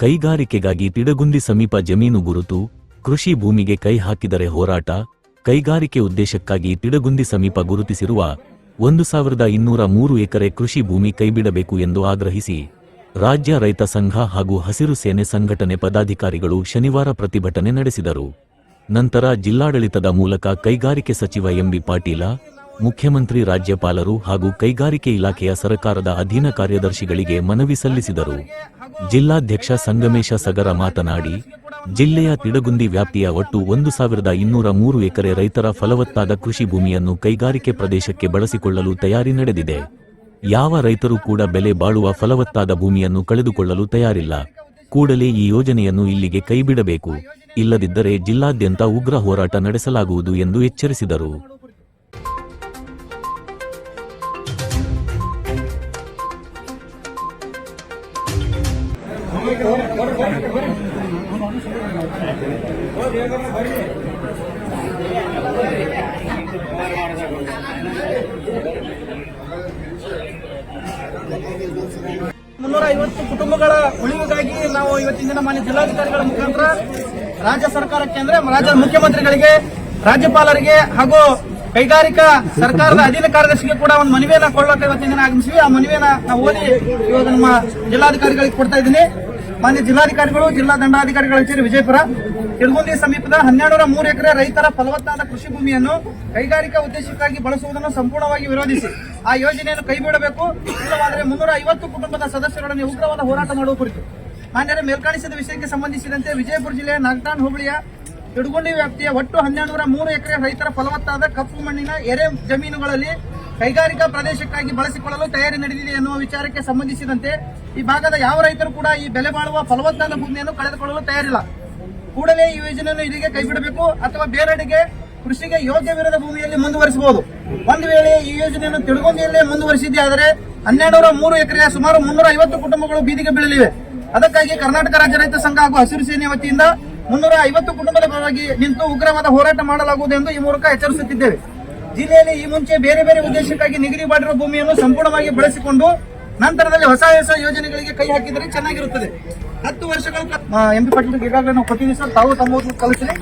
ಕೈಗಾರಿಕೆಗಾಗಿ ತಿಡಗುಂದಿ ಸಮೀಪ ಜಮೀನು ಗುರುತು, ಕೃಷಿ ಭೂಮಿಗೆ ಕೈ ಹಾಕಿದರೆ ಹೋರಾಟ, ಕೈಗಾರಿಕೆ ಉದ್ದೇಶಕ್ಕಾಗಿ ತಿಡಗುಂದಿ ಸಮೀಪ ಗುರುತಿಸಿರುವ ಒಂದು ಸಾವಿರದ ಇನ್ನೂರ ಮೂರು ಎಕರೆ ಕೃಷಿ ಭೂಮಿ ಕೈಬಿಡಬೇಕು ಎಂದು ಆಗ್ರಹಿಸಿ, ರಾಜ್ಯ ರೈತ ಸಂಘ ಹಾಗೂ ಹಸಿರು ಸೇನೆ ಸಂಘಟನೆ ಪದಾಧಿಕಾರಿಗಳು ಶನಿವಾರ ಪ್ರತಿಭಟನೆ ನಡೆಸಿದರು. ನಂತರ ಜಿಲ್ಲಾಡಳಿತದ ಮೂಲಕ ಕೈಗಾರಿಕೆ ಸಚಿವ ಎಂಬಿ ಪಾಟೀಲ ಮುಖ್ಯಮಂತ್ರಿ ರಾಜ್ಯಪಾಲರು ಹಾಗೂ ಕೈಗಾರಿಕೆ ಇಲಾಖೆಯ ಸರಕಾರದ ಅಧೀನ ಕಾರ್ಯದರ್ಶಿಗಳಿಗೆ ಮನವಿ ಸಲ್ಲಿಸಿದರು. ಜಿಲ್ಲಾಧ್ಯಕ್ಷ ಸಂಗಮೇಶ ಸಗರ ಮಾತನಾಡಿ, ಜಿಲ್ಲೆಯ ತಿಡಗುಂದಿ ವ್ಯಾಪ್ತಿಯ ಒಟ್ಟು ಒಂದು ಸಾವಿರದ ಇನ್ನೂರ ಮೂರು ಎಕರೆ ರೈತರ ಫಲವತ್ತಾದ ಕೃಷಿ ಭೂಮಿಯನ್ನು ಕೈಗಾರಿಕೆ ಪ್ರದೇಶಕ್ಕೆ ಬಳಸಿಕೊಳ್ಳಲು ತಯಾರಿ ನಡೆದಿದೆ. ಯಾವ ರೈತರು ಕೂಡ ಬೆಲೆ ಬಾಳುವ ಫಲವತ್ತಾದ ಭೂಮಿಯನ್ನು ಕಳೆದುಕೊಳ್ಳಲು ತಯಾರಿಲ್ಲ. ಕೂಡಲೇ ಈ ಯೋಜನೆಯನ್ನು ಇಲ್ಲಿಗೆ ಕೈಬಿಡಬೇಕು. ಇಲ್ಲದಿದ್ದರೆ ಜಿಲ್ಲಾದ್ಯಂತ ಉಗ್ರ ಹೋರಾಟ ನಡೆಸಲಾಗುವುದು ಎಂದು ಎಚ್ಚರಿಸಿದರು. ಮುನ್ನೂರ ಐವತ್ತು ಕುಟುಂಬಗಳ ಉಳಿವಿಗಾಗಿ ನಾವು ಇವತ್ತಿನ ದಿನ ಮಾನ್ಯ ಜಿಲ್ಲಾಧಿಕಾರಿಗಳ ಮುಖಾಂತರ ರಾಜ್ಯ ಸರ್ಕಾರಕ್ಕೆ ಅಂದ್ರೆ ರಾಜ್ಯದ ಮುಖ್ಯಮಂತ್ರಿಗಳಿಗೆ, ರಾಜ್ಯಪಾಲರಿಗೆ ಹಾಗೂ ಕೈಗಾರಿಕಾ ಸರ್ಕಾರದ ಅಧೀನ ಕಾರ್ಯದರ್ಶಿಗೆ ಕೂಡ ಒಂದು ಮನವಿಯನ್ನ ಕೊಳ್ಳಕ್ಕೆ ಇವತ್ತಿನ ದಿನ ಆಗಮಿಸಿವಿ ಆ ಮನವಿಯನ್ನ ನಾವು ಓದಿ ಇವಾಗ ನಮ್ಮ ಜಿಲ್ಲಾಧಿಕಾರಿಗಳಿಗೆ ಕೊಡ್ತಾ ಇದ್ದೀನಿ. ಮಾನ್ಯ ಜಿಲ್ಲಾಧಿಕಾರಿಗಳು, ಜಿಲ್ಲಾ ದಂಡಾಧಿಕಾರಿಗಳ ಕಚೇರಿ ವಿಜಯಪುರ, ತಿರುಗುಂದಿ ಸಮೀಪದ ಹನ್ನೆರಡರ ಮೂರು ಎಕರೆ ರೈತರ ಫಲವತ್ತಾದ ಕೃಷಿ ಭೂಮಿಯನ್ನು ಕೈಗಾರಿಕಾ ಉದ್ದೇಶಕ್ಕಾಗಿ ಬಳಸುವುದನ್ನು ಸಂಪೂರ್ಣವಾಗಿ ವಿರೋಧಿಸಿ ಆ ಯೋಜನೆಯನ್ನು ಕೈಬಿಡಬೇಕು. ಇಲ್ಲವಾದರೆ ಮುನ್ನೂರ ಐವತ್ತು ಕುಟುಂಬದ ಸದಸ್ಯರೊಡನೆ ಉಗ್ರವಾದ ಹೋರಾಟ ಮಾಡುವ ಕುರಿತು. ಮಾನ್ಯರ, ಮೇಲ್ಕಾಣಿಸಿದ ವಿಷಯಕ್ಕೆ ಸಂಬಂಧಿಸಿದಂತೆ ವಿಜಯಪುರ ಜಿಲ್ಲೆಯ ನಾಗಟಾನ್ ಹೋಬಳಿಯ ತಿಡುಗುಂಡಿ ವ್ಯಾಪ್ತಿಯ ಒಟ್ಟು ಹನ್ನೆರಡುನೂರ ಮೂರು ಎಕರೆ ರೈತರ ಫಲವತ್ತಾದ ಕಪ್ಪು ಮಣ್ಣಿನ ಎರೆ ಜಮೀನುಗಳಲ್ಲಿ ಕೈಗಾರಿಕಾ ಪ್ರದೇಶಕ್ಕಾಗಿ ಬಳಸಿಕೊಳ್ಳಲು ತಯಾರಿ ನಡೆದಿದೆ ಎನ್ನುವ ವಿಚಾರಕ್ಕೆ ಸಂಬಂಧಿಸಿದಂತೆ ಈ ಭಾಗದ ಯಾವ ರೈತರು ಕೂಡ ಈ ಬೆಲೆ ಬಾಳುವ ಫಲವತ್ತಾದ ಭೂಮಿಯನ್ನು ಕಳೆದುಕೊಳ್ಳಲು ತಯಾರಿಲ್ಲ. ಕೂಡಲೇ ಈ ಯೋಜನೆಯನ್ನು ಇಲ್ಲಿಗೆ ಕೈಬಿಡಬೇಕು ಅಥವಾ ಬೇರೆಡೆಗೆ ಕೃಷಿಗೆ ಯೋಗ್ಯವಿರದ ಭೂಮಿಯಲ್ಲಿ ಮುಂದುವರಿಸಬಹುದು. ಒಂದು ವೇಳೆ ಈ ಯೋಜನೆಯನ್ನು ತಿಳುಗುಂದಿಯಲ್ಲೇ ಮುಂದುವರಿಸಿದ್ದೇ ಆದರೆ ಹನ್ನೆರಡರ ಮೂರು ಎಕರೆಯ ಸುಮಾರು ಮುನ್ನೂರ ಐವತ್ತು ಕುಟುಂಬಗಳು ಬೀದಿಗೆ ಬೀಳಲಿವೆ. ಅದಕ್ಕಾಗಿ ಕರ್ನಾಟಕ ರಾಜ್ಯ ರೈತ ಸಂಘ ಹಾಗೂ ಹಸಿರು ಸೇನೆ ವತಿಯಿಂದ ಮುನ್ನೂರ ಐವತ್ತು ಕುಟುಂಬದ ಪರವಾಗಿ ನಿಂತು ಉಗ್ರವಾದ ಹೋರಾಟ ಮಾಡಲಾಗುವುದು ಎಂದು ಈ ಮೂಲಕ ಎಚ್ಚರಿಸುತ್ತಿದ್ದೇವೆ. ಜಿಲ್ಲೆಯಲ್ಲಿ ಈ ಮುಂಚೆ ಬೇರೆ ಬೇರೆ ಉದ್ದೇಶಕ್ಕಾಗಿ ನಿಗದಿ ಮಾಡಿರುವ ಭೂಮಿಯನ್ನು ಸಂಪೂರ್ಣವಾಗಿ ಬಳಸಿಕೊಂಡು ನಂತರದಲ್ಲಿ ಹೊಸ ಹೊಸ ಯೋಜನೆಗಳಿಗೆ ಕೈ ಹಾಕಿದರೆ ಚೆನ್ನಾಗಿರುತ್ತದೆ. ಹತ್ತು ವರ್ಷಗಳ ಎಂ ಪಿ ಪಾಟೀಲ್ ಈಗಾಗಲೇ ನಾವು ಕೊಟ್ಟಿದ್ದೀವಿ ಸರ್. ತಾವು ತಮ್ಮ ಕಲಿಸಿದೆ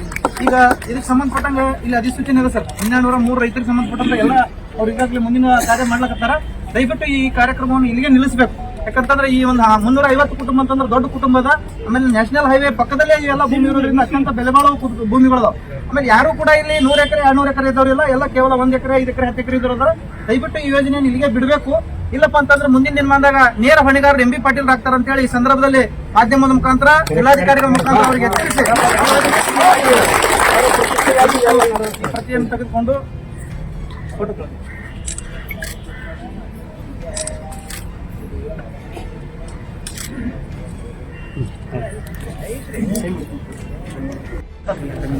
ಈಗ ಇದಕ್ಕೆ ಸಂಬಂಧಪಟ್ಟಂಗೆ ಇಲ್ಲಿ ಅಧಿಸೂಚನೆ ಇದೆ ಸರ್. ಹನ್ನೆರಡು ಮೂರು ರೈತರಿಗೆ ಸಂಬಂಧಪಟ್ಟಂಗೆ ಎಲ್ಲ ಅವ್ರು ಈಗಾಗಲೇ ಮುಂದಿನ ಕಾರ್ಯ ಮಾಡ್ಲಕತ್ತಾರ. ದಯವಿಟ್ಟು ಈ ಕಾರ್ಯಕ್ರಮವನ್ನು ಇಲ್ಲಿಗೆ ನಿಲ್ಲಿಸಬೇಕು. ಯಾಕಂತಂದ್ರೆ ಈ ಒಂದು ಮುನ್ನೂರ ಐವತ್ತು ಕುಟುಂಬ ಅಂತಂದ್ರೆ ದೊಡ್ಡ ಕುಟುಂಬದ ಆಮೇಲೆ ನ್ಯಾಷನಲ್ ಹೈವೇ ಪಕ್ಕದಲ್ಲೇ ಇವೆಲ್ಲ ಭೂಮಿ ಇರೋದ್ರಿಂದ ಅತ್ಯಂತ ಬೆಲೆ ಬಾಳುವ ಭೂಮಿಗಳು ಆಮೇಲೆ ಯಾರು ಕೂಡ ಇಲ್ಲಿ ನೂರ ಎಕರೆ, ಎರಡ್ನೂರ ಎಕರೆ ಇದ್ದವರಿಲ್ಲ ಎಲ್ಲ ಕೇವಲ ಒಂದ್ ಎಕರೆ, ಐದು ಎಕರೆ, ಹತ್ತು ಎಕರೆ ಇದ್ರದ ದಯವಿಟ್ಟು ಈ ಯೋಜನೆಯನ್ನು ಇಲ್ಲಿಗೆ ಬಿಡಬೇಕು. ಇಲ್ಲಪ್ಪ ಅಂತಂದ್ರೆ ಮುಂದಿನ ದಿನಮಾನದಾಗ ನೇರ ಹೊಣೆಗಾರರು ಎಂ ಬಿ ಪಾಟೀಲ್ ಆಗ್ತಾರ ಅಂತ ಹೇಳಿ ಈ ಸಂದರ್ಭದಲ್ಲಿ ಮಾಧ್ಯಮದ ಮುಖಾಂತರ ಜಿಲ್ಲಾಧಿಕಾರಿಗಳ ಮುಖಾಂತರ ಅವರಿಗೆ ಎಚ್ಚರಿಸಿ. ಪ್ರತಿಯನ್ನು ತೆಗೆದುಕೊಂಡು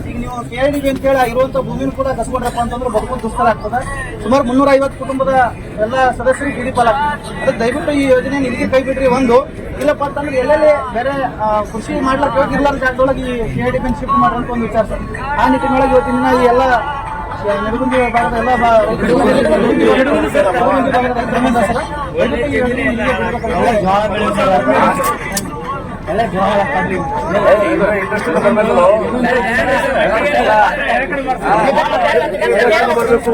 ಈಗ ನೀವು ಕೇಳಿದೀವಿ ಅಂತ ಹೇಳಿ ಇರುವಂತ ಭೂಮಿನ ಕೂಡ ಕಸ್ಕೊಂಡ್ರಪ್ಪ ಅಂತಂದ್ರೆ ಬದುಕೊಂಡು ದುಸ್ತರ ಆಗ್ತದೆ ಸುಮಾರು ಮುನ್ನೂರ ಐವತ್ತು ಕುಟುಂಬದ ಎಲ್ಲ ಸದಸ್ಯರಿಗೆ ಗಿರಿಪಾಲ ಅದಕ್ಕೆ ದಯವಿಟ್ಟು ಈ ಯೋಜನೆ ನಿಮಗೆ ಕೈ ಒಂದು. ಇಲ್ಲಪ್ಪ ಅಂತಂದ್ರೆ ಎಲ್ಲೆಲ್ಲಿ ಬೇರೆ ಕೃಷಿ ಮಾಡ್ಲಿಕ್ಕೆ ಹೋಗಿರ್ಲಾರ ಜಾಗದೊಳಗೆ ಈ ಕೆ ಡಿ ಬೆನ್ ಶಿಫ್ಟ್ ಮಾಡುವಂತ ಒಂದು ವಿಚಾರ ಸರ್. ಆ ನಿಟ್ಟಿನೊಳಗೆ ಇವತ್ತಿನ ಈ ಎಲ್ಲ ನಡಗುಂದಿ ಬಂದ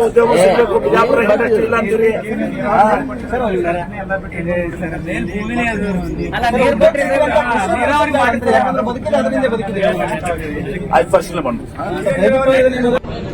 ಉದ್ಯೋಗ ಸಿಗಬೇಕು ಬಿಜಾಪುರ ಇಂಡಸ್ಟ್ರಿ ಮಾಡಿ